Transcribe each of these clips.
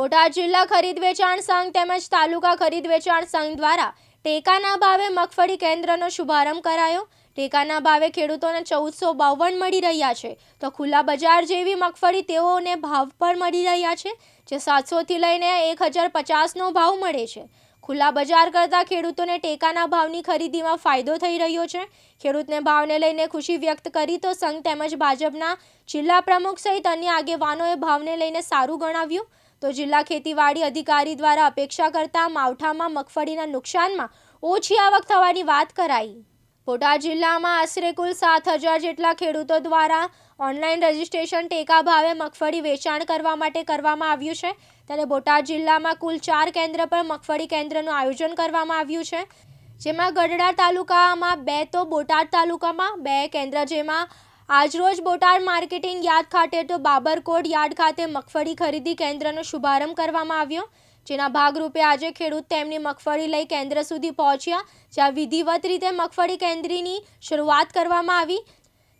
બોટાદ જિલ્લા ખરીદ વેચાણ સંઘ તેમજ તાલુકા ખરીદ વેચાણ સંઘ દ્વારા ટેકાના ભાવે મગફળી કેન્દ્રનો શુભારંભ કરાયો. ટેકાના ભાવે ખેડૂતોને ચૌદસો બાવન મળી રહ્યા છે. તો ખુલ્લા બજાર જેવી મગફળી તેઓને ભાવ પર મળી રહ્યા છે, જે સાતસોથી લઈને એક હજાર પચાસનો ભાવ મળે છે. ખુલ્લા બજાર કરતાં ખેડૂતોને ટેકાના ભાવની ખરીદીમાં ફાયદો થઈ રહ્યો છે. ખેડૂતને ભાવને લઈને ખુશી વ્યક્ત કરી તો સંઘ તેમજ ભાજપના જિલ્લા પ્રમુખ સહિત અન્ય આગેવાનોએ ભાવને લઈને સારું ગણાવ્યું. તો જિલ્લા ખેતીવાડી અધિકારી દ્વારા અપેક્ષા કરતા માવઠામાં મગફળીના નુકસાનમાં ઓછી આવક થવાની વાત કરાઈ. બોટાદ જિલ્લામાં આશરે કુલ સાત હજાર જેટલા ખેડૂતો દ્વારા ઓનલાઈન રજીસ્ટ્રેશન ટેકા ભાવે મગફળી વેચાણ કરવા માટે કરવામાં આવ્યું છે. ત્યારે બોટાદ જિલ્લામાં કુલ ચાર કેન્દ્ર પર મગફળી કેન્દ્રનું આયોજન કરવામાં આવ્યું છે. જેમાં ગઢડા તાલુકામાં બે, તો બોટાદ તાલુકામાં બે કેન્દ્ર જેમાં આજરોજ બોટાદ માર્કેટિંગ યાર્ડ ખાતે તો બાબરકોટ યાર્ડ ખાતે મગફળી ખરીદી કેન્દ્રનો શુભારંભ કરવામાં આવ્યો. જેના ભાગરૂપે આજે ખેડૂત તેમની મગફળી લઈ કેન્દ્ર સુધી પહોંચ્યા, જ્યાં વિધિવત રીતે મગફળી કેન્દ્રની શરૂઆત કરવામાં આવી.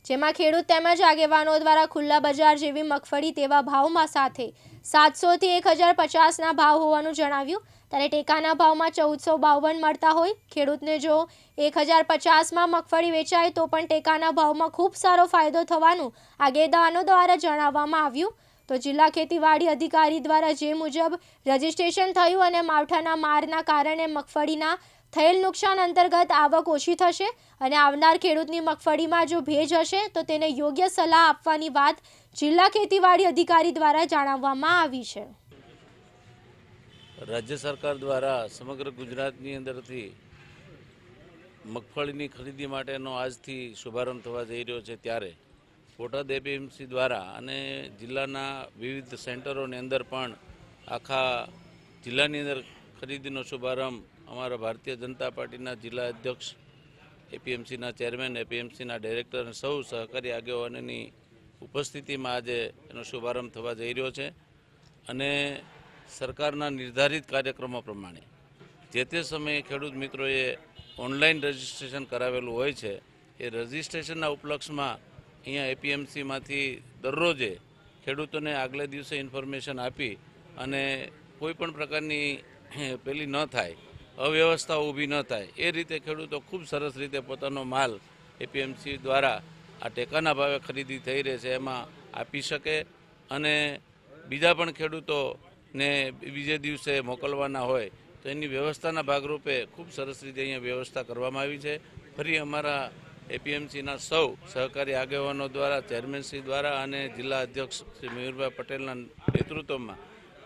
જેમાં ખેડૂત તેમજ આગેવાનો દ્વારા ખુલ્લા બજાર જેવી મગફળી તેવા ભાવમાં સાથે સાતસોથી એક હજાર પચાસના ભાવ હોવાનું જણાવ્યું. ત્યારે ટેકાના ભાવમાં ચૌદસો બાવન મળતા હોય. ખેડૂતને જો એક હજાર પચાસમાં મગફળી વેચાય તો પણ ટેકાના ભાવમાં ખૂબ સારો ફાયદો થવાનું આગેદાનો દ્વારા જણાવવામાં આવ્યું. તો જિલ્લા ખેતીવાડી અધિકારી દ્વારા જે મુજબ રજીસ્ટ્રેશન થયું અને માવઠાના મારના કારણે મગફળીના થયેલ નુકસાન અંતર્ગત આવક ઓછી થશે અને આવનાર ખેડૂતની મગફળીમાં જો ભેજ હશે તો તેને યોગ્ય સલાહ આપવાની વાત જિલ્લા ખેતીવાડી અધિકારી દ્વારા જણાવવામાં આવી છે. રાજ્ય સરકાર દ્વારા સમગ્ર ગુજરાતની અંદરથી મગફળીની ખરીદી માટેનો આજથી શુભારંભ થવા જઈ રહ્યો છે ત્યારે બોટાદ એપીએમસી દ્વારા અને જિલ્લાના વિવિધ સેન્ટરોની અંદર પણ આખા જિલ્લાની અંદર ખરીદીનો શુભારંભ અમારા ભારતીય જનતા પાર્ટીના જિલ્લા અધ્યક્ષ એપીએમસીના ચેરમેન, એપીએમસીના ડાયરેક્ટર અને સૌ સહકારી આગેવાનોની ઉપસ્થિતિમાં આજે એનો શુભારંભ થવા જઈ રહ્યો છે. અને સરકારના નિર્ધારિત કાર્યક્રમો પ્રમાણે જે તે સમયે ખેડૂત મિત્રોએ ઓનલાઈન રજીસ્ટ્રેશન કરાવેલું હોય છે, એ રજીસ્ટ્રેશનના ઉપલક્ષમાં અહીંયા એપીએમસીમાંથી દરરોજે ખેડૂતોને આગલે દિવસે ઇન્ફોર્મેશન આપી અને કોઈ પણ પ્રકારની પેલી ન થાય અવ્યવસ્થા ઊભી ન થાય, એ રીતે ખેડૂતો ખૂબ સરસ રીતે પોતાનો માલ એપીએમસી દ્વારા આ ટેકાના ભાવે ખરીદી થઈ રહે છે, એમાં આપી શકે અને બીજા પણ ખેડૂતોને બીજે દિવસે મોકલવાના હોય, તો એની વ્યવસ્થાના ભાગરૂપે ખૂબ સરસ રીતે અહીંયા વ્યવસ્થા કરવામાં આવી છે. ફરી અમારા એપીએમસીના સૌ સહકારી આગેવાનો દ્વારા ચેરમેનશ્રી દ્વારા અને જિલ્લા અધ્યક્ષ શ્રી મયુરભાઈ પટેલના નેતૃત્વમાં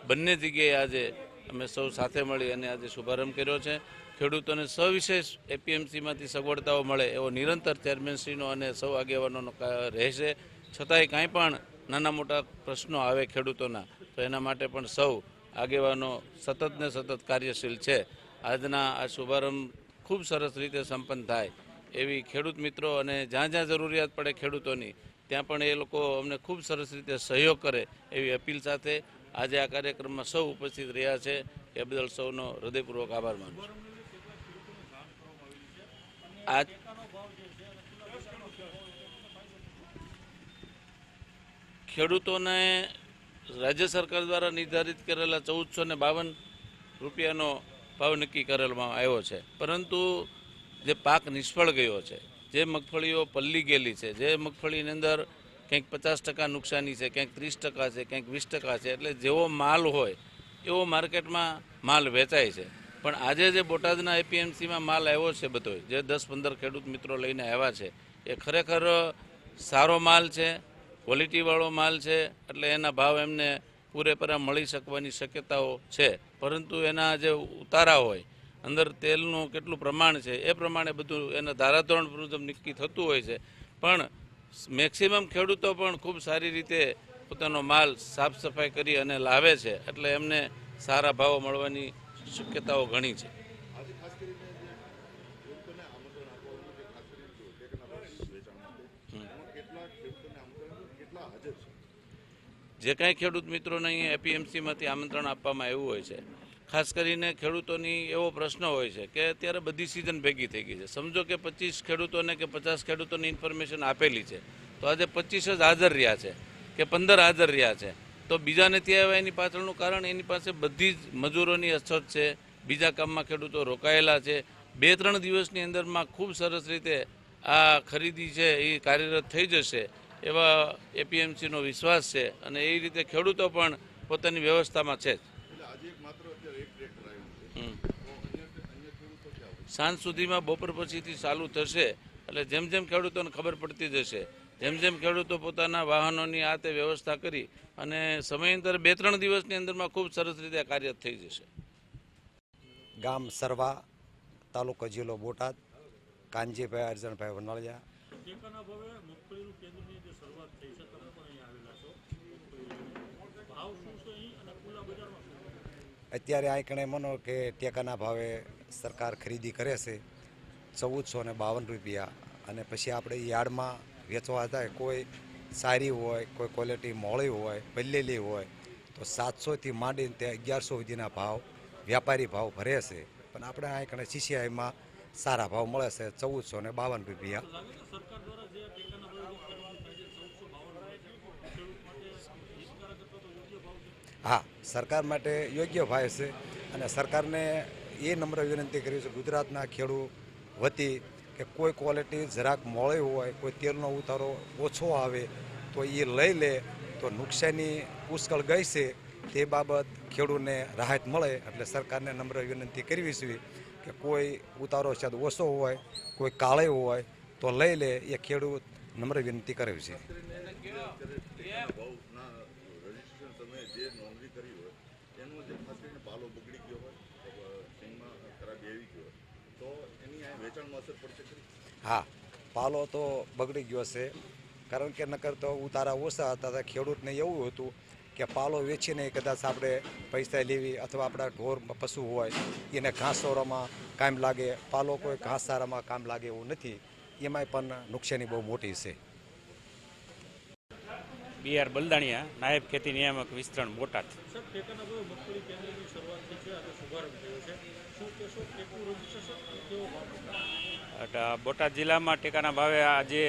બંને જગ્યાએ આજે અમે સૌ સાથે મળી અને આજે શુભારંભ કર્યો છે. ખેડૂતોને સવિશેષ એપીએમસીમાંથી સગવડતાઓ મળે એવો નિરંતર ચેરમેનશ્રીનો અને સૌ આગેવાનોનો રહેશે. છતાંય કાંઈ પણ નાના મોટા પ્રશ્નો આવે ખેડૂતોના તો એના માટે પણ સૌ આગેવાનો સતત ને સતત કાર્યશીલ છે. આજના આ શુભારંભ ખૂબ સરસ રીતે સંપન્ન થાય એવી ખેડૂત મિત્રો અને જ્યાં જ્યાં જરૂરિયાત પડે ખેડૂતોની, ત્યાં પણ એ લોકો અમને ખૂબ સરસ રીતે સહયોગ કરે એવી અપીલ સાથે આજે આ કાર્યક્રમમાં સૌ ઉપસ્થિત રહ્યા છે. એ બદલ સૌનો હૃદયપૂર્વક આભાર માનું છું. આજ ખેડૂતોને રાજ્ય સરકાર દ્વારા નિર્ધારિત કરેલા ચૌદસો ને બાવન રૂપિયાનો ભાવ નક્કી કરેલમાં આવ્યો છે. પરંતુ જે પાક નિષ્ફળ ગયો છે, જે મગફળીઓ પલ્લી ગયેલી છે, જે મગફળીની અંદર ક્યાંક પચાસ ટકા નુકસાની છે, ક્યાંક ત્રીસ ટકા છે, ક્યાંક વીસ ટકા છે, એટલે જેવો માલ હોય એવો માર્કેટમાં માલ વેચાય છે. પણ આજે જે બોટાદના એપીએમસીમાં માલ આવ્યો છે બધો જે દસ પંદર ખેડૂત મિત્રો લઈને આવ્યા છે, એ ખરેખર સારો માલ છે ક્વોલિટીવાળો માલ છે, એટલે એના ભાવ એમને પૂરેપૂરા મળી શકવાની શક્યતાઓ છે. પરંતુ એના જે ઉતારા હોય, અંદર તેલનું કેટલું પ્રમાણ છે, એ પ્રમાણે બધું એના ધારાધોરણ મુજબ નક્કી થતું હોય છે. પણ મેક્સિમમ ખેડૂતો પણ ખૂબ સારી રીતે પોતાનો માલ સાફ સફાઈ કરી અને લાવે છે, એટલે એમને સારા ભાવો મળવાની શક્યતાઓ ઘણી છે. જે કાંઈ ખેડૂત મિત્રોને અહીંયા એપીએમસીમાંથી આમંત્રણ આપવામાં આવ્યું હોય છે, ખાસ કરીને ખેડૂતોની એવો પ્રશ્ન હોય છે કે અત્યારે બધી સિઝન ભેગી થઈ ગઈ છે. સમજો કે પચીસ ખેડૂતોને કે પચાસ ખેડૂતોને ઇન્ફોર્મેશન આપેલી છે. તો આજે પચીસ જ હાજર રહ્યા છે કે પંદર હાજર રહ્યા છે. તો બીજાને ત્યાં આવ્યા એની પાછળનું કારણ એની પાસે બધી જ મજૂરોની અછત છે. બીજા કામમાં ખેડૂતો રોકાયેલા છે. બે ત્રણ દિવસની અંદરમાં ખૂબ સરસ રીતે આ ખરીદી છે એ કાર્યરત થઈ જશે. એવા એપીએમસીનો વિશ્વાસ છે અને એ રીતે ખેડૂતો પણ પોતાની વ્યવસ્થામાં છે. સાંજ સુધીમાં બપોર પછીથી ચાલુ થશે. એટલે જેમ જેમ ખેડૂતોને ખબર પડતી જશે જેમ જેમ ખેડૂતો પોતાના વાહનોની આ તે વ્યવસ્થા કરી અને સમયાંતર બે ત્રણ દિવસની અંદરમાં ખૂબ સરસ રીતે કાર્ય થઈ જશે. ગામ સરવા તાલુકો જિલ્લો બોટાદ કાનજીભાઈ અરજણભાઈ વનાળિયા ટેકાના ભાવે મગફળીનું કેન્દ્રની જે શરૂઆત થઈ છે તમે પણ અહીં આવેલા છો. ભાવ શું છે અહીં અને ખુલ્લા બજારમાં શું અત્યારે આ કણે મનો કે ટેકાના ભાવે સરકાર ખરીદી કરે છે ચૌદસો ને બાવન રૂપિયા. અને પછી આપણે યાર્ડમાં વેચવા જાય કોઈ સારી હોય કોઈ ક્વોલિટી મોળી હોય પલ્લેલી હોય તો સાતસોથી માંડીને તે અગિયારસો સુધીના ભાવ વ્યાપારી ભાવ ભરે છે. પણ આપણે આ કણે સીસીઆઈમાં સારા ભાવ મળે છે ચૌદસો ને બાવન રૂપિયા લાગે છે સરકાર દ્વારા જે ટેકાના ભાવે ખરીદી થાય છે ચૌદસો બાવન ખેડૂત માટે હિતકારક અથવા તો યોગ્ય ભાવ છે હા, સરકાર માટે યોગ્ય ભાવ છે અને સરકારને એ નમ્ર વિનંતી કરી છે ગુજરાતના ખેડૂત વતી કે કોઈ ક્વોલિટી જરાક મોળી હોય, કોઈ તેલનો ઉતારો ઓછો આવે, તો એ લઈ લે, તો નુકસાની પુષ્કળ ગઈ છે. તે બાબત ખેડૂતને રાહત મળે એટલે સરકારને નમ્ર વિનંતી કરવી છે કે કોઈ ઉતારો શાયદ ઓછો હોય, કોઈ કાળે હોય, તો લઈ લે. એ ખેડૂત નમ્ર વિનંતી કરવી છે. જે નોંધણી કરી હોય, એનું જે ખાસ કરીને પાલો બગડી ગયો હોય સિંગમાં ખરાબ એવી ગયો તો એની આ વેચાણમાં અસર પડશે હા, પાલો તો બગડી ગયો છે. કારણ કે નકર તો ઉતારા ઓછા હતા ખેડૂતને એવું હતું કે પાલો વેચીને કદાચ આપણે પૈસા લેવી અથવા આપણા ઢોર પશુ હોય, એને ઘાસચારામાં કામ લાગે. પાલો કોઈ ઘાસ સારામાં કામ લાગે એવું નથી. એમાંય પણ નુકસાની બહુ મોટી છે. બી આર બલદાણિયા નાયબ ખેતી નિયામક વિસ્તરણ બોટાદ. બોટાદ જિલ્લામાં ટેકાના ભાવે આજે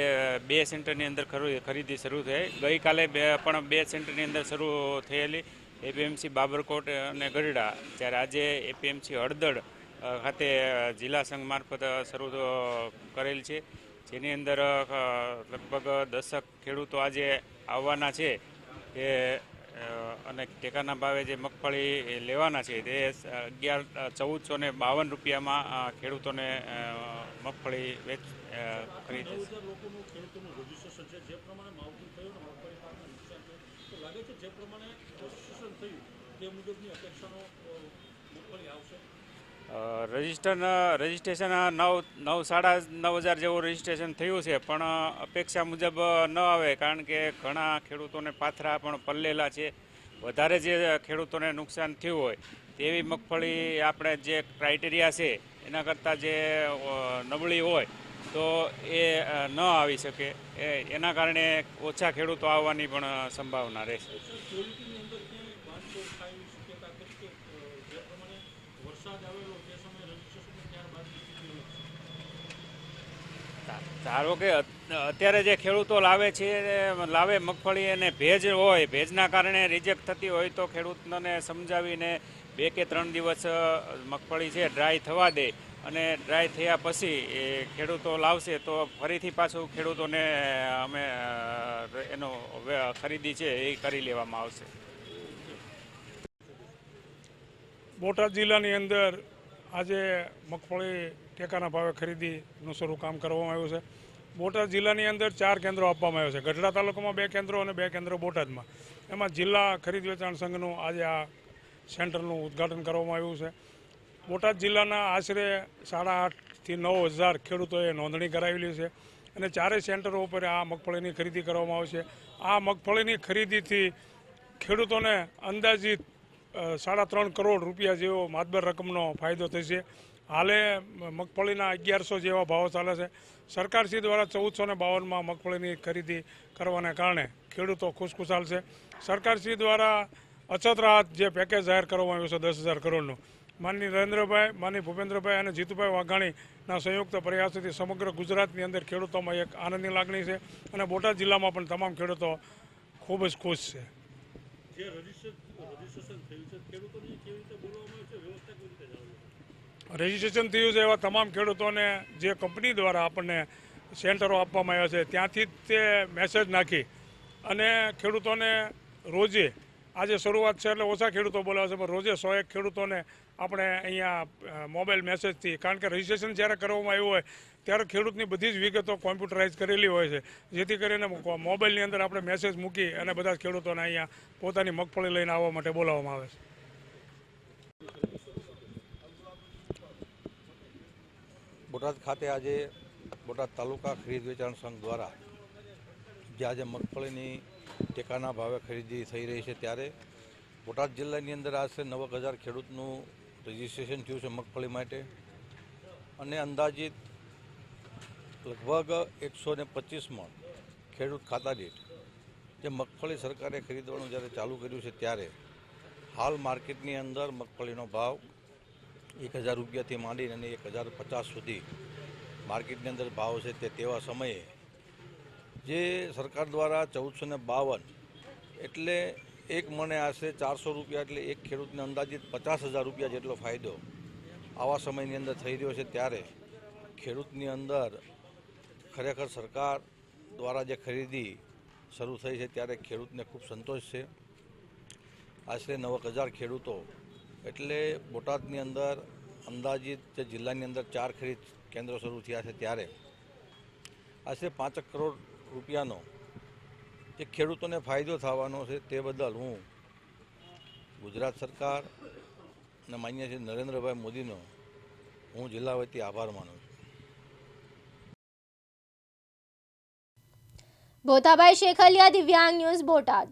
બે સેન્ટરની અંદર ખરુ- ખરીદી શરૂ થઈ. ગઈકાલે બે પણ બે સેન્ટરની અંદર શરૂ થયેલી એપીએમસી બાબરકોટ અને ગરડા જ્યારે આજે એપીએમસી હળદડ ખાતે જિલ્લા સંઘ મારફત શરૂ કરેલ છે. જેની અંદર લગભગ દસક ખેડૂતો આજે આવવાના છે એ અને ટેકાના ભાવે જે મગફળી લેવાના છે તે અગિયાર ચૌદસો ને બાવન રૂપિયામાં ખેડૂતોને મગફળી વેચ ખરીદે જે રજિસ્ટર, રજિસ્ટ્રેશન નવ નવ સાડા નવ હજાર જેવું રજિસ્ટ્રેશન થયું છે, પણ અપેક્ષા મુજબ ન આવે, કારણ કે ઘણા ખેડૂતોને પાથરા પણ પલ્લેલા છે. વધારે જે ખેડૂતોને નુકસાન થયું હોય, તેવી મગફળી આપણે જે ક્રાઇટેરિયા છે, એના કરતાં જે નબળી હોય, તો એ ન આવી શકે. એના કારણે ઓછા ખેડૂતો આવવાની પણ સંભાવના રહેશે ક્વોલિટીની અંદર ક્યાંય બાંધછોડ થાય એવી શક્યતા ખરી કે અ, જે પ્રમાણે વરસાદ આવેલો તે સમયે રજીસ્ટ્રેશન ત્યારબાદ ધારો કે અત્યારે જે ખેડૂતો લાવે છે, લાવે મગફળી અને ભેજ હોય, ભેજના કારણે રિજેક્ટ થતી હોય તો ખેડૂતને સમજાવીને બે કે ત્રણ દિવસ મગફળી છે ડ્રાય થવા દે. અને ડ્રાય થયા પછી એ ખેડૂતો લાવશે તો ફરીથી પાછું ખેડૂતોને અમે એનો ખરીદી છે એ કરી લેવામાં આવશે. બોટાદ જિલ્લાની અંદર આજે મગફળી ટેકાના ભાવે ખરીદીનું શરૂ કામ કરવામાં આવ્યું છે. બોટાદ જિલ્લાની અંદર ચાર કેન્દ્રો આપવામાં આવ્યા છે. ગઢડા તાલુકામાં બે કેન્દ્રો અને બે કેન્દ્રો બોટાદમાં. એમાં જિલ્લા ખરીદ વેચાણ સંઘનું આજે આ સેન્ટરનું ઉદ્ઘાટન કરવામાં આવ્યું છે. બોટાદ જિલ્લાના આશરે સાડા આઠથી નવ હજાર ખેડૂતોએ નોંધણી કરાવેલી છે અને ચારેય સેન્ટરો ઉપર આ મગફળીની ખરીદી કરવામાં આવશે. આ મગફળીની ખરીદીથી ખેડૂતોને અંદાજિત સાડા ત્રણ કરોડ રૂપિયા જેવો માતબર રકમનો ફાયદો થશે. હાલે મગફળીના અગિયારસો જેવા ભાવો ચાલે છે. સરકારશ્રી દ્વારા ચૌદસો ને બાવનમાં મગફળીની ખરીદી કરવાને કારણે ખેડૂતો ખુશખુશાલ છે. સરકારશ્રી દ્વારા અછત રાહત જે પેકેજ જાહેર કરવામાં આવ્યું છે દસ હજાર કરોડનું. માનની નરેન્દ્રભાઈ માનની ભૂપેન્દ્રભાઈ અને જીતુભાઈ વાઘાણીના સંયુક્ત પ્રયાસોથી સમગ્ર ગુજરાતની અંદર ખેડૂતોમાં એક આનંદની લાગણી છે અને બોટાદ જિલ્લામાં પણ તમામ ખેડૂતો ખૂબ જ ખુશ છે જે રજિસ્ટર રજીસ્ટ્રેશન થયું છે ખેડૂતોને કેવી રીતે બોલવામાં આવે છે વ્યવસ્થા કેવી રીતે જાળવવામાં રજીસ્ટ્રેશન થયું છે એવા તમામ ખેડૂતોને જે કંપની દ્વારા આપણને સેન્ટરો આપવામાં આવ્યા છે, ત્યાંથી જ તે મેસેજ નાખી અને ખેડૂતોને રોજે, આજે શરૂઆત છે એટલે ઓછા ખેડૂતો બોલાવે છે, પણ રોજે સો એક ખેડૂતોને આપણે અહીંયા મોબાઈલ મેસેજથી કારણ કે રજીસ્ટ્રેશન જ્યારે કરવામાં આવ્યું હોય, ત્યારે ખેડૂતની બધી જ વિગતો કોમ્પ્યુટરાઇઝ કરેલી હોય છે, જેથી કરીને મોબાઈલની અંદર આપણે મેસેજ મૂકી અને બધા જ ખેડૂતોને અહીંયા પોતાની મગફળી લઈને આવવા માટે બોલાવવામાં આવે છે. બોટાદ ખાતે આજે બોટાદ તાલુકા ખરીદ વેચાણ સંઘ દ્વારા જે આજે મગફળીની ટેકાના ભાવે ખરીદી થઈ રહી છે ત્યારે બોટાદ જિલ્લાની અંદર આશરે નવક હજાર ખેડૂતનું રજીસ્ટ્રેશન થયું છે મગફળી માટે અને અંદાજિત લગભગ એકસો ને પચીસમાં ખેડૂત ખાતા દીઠ જે મગફળી સરકારે ખરીદવાનું જ્યારે ચાલુ કર્યું છે ત્યારે હાલ માર્કેટની અંદર મગફળીનો ભાવ એક હજાર રૂપિયાથી માંડીને અને એક હજાર પચાસ સુધી માર્કેટની અંદર ભાવ છે તે તેવા સમયે જે સરકાર દ્વારા ચૌદસો ને બાવન એટલે એક મણે આશરે ચારસો રૂપિયા એટલે એક ખેડૂતને અંદાજિત પચાસ હજાર રૂપિયા જેટલો ફાયદો આવા સમયની અંદર થઈ રહ્યો છે ત્યારે ખેડૂતની અંદર ખરેખર સરકાર દ્વારા જે ખરીદી શરૂ થઈ છે ત્યારે ખેડૂતને ખૂબ સંતોષ છે. આશરે નવક હજાર ખેડૂતો એટલે બોટાદની અંદર અંદાજિત જે જિલ્લાની અંદર ચાર ખરીદ કેન્દ્રો શરૂ થયા છે ત્યારે આશરે પાંચ કરોડ રૂપિયાનો જે ખેડૂતોને ફાયદો થવાનો છે તે બદલ હું ગુજરાત સરકાર અને માન્ય શ્રી નરેન્દ્રભાઈ મોદીનો હું જિલ્લા વતી આભાર માનું છું. ભોતાભાઈ શેખલિયા, દિવ્યાંગ ન્યૂઝ બોટાદ.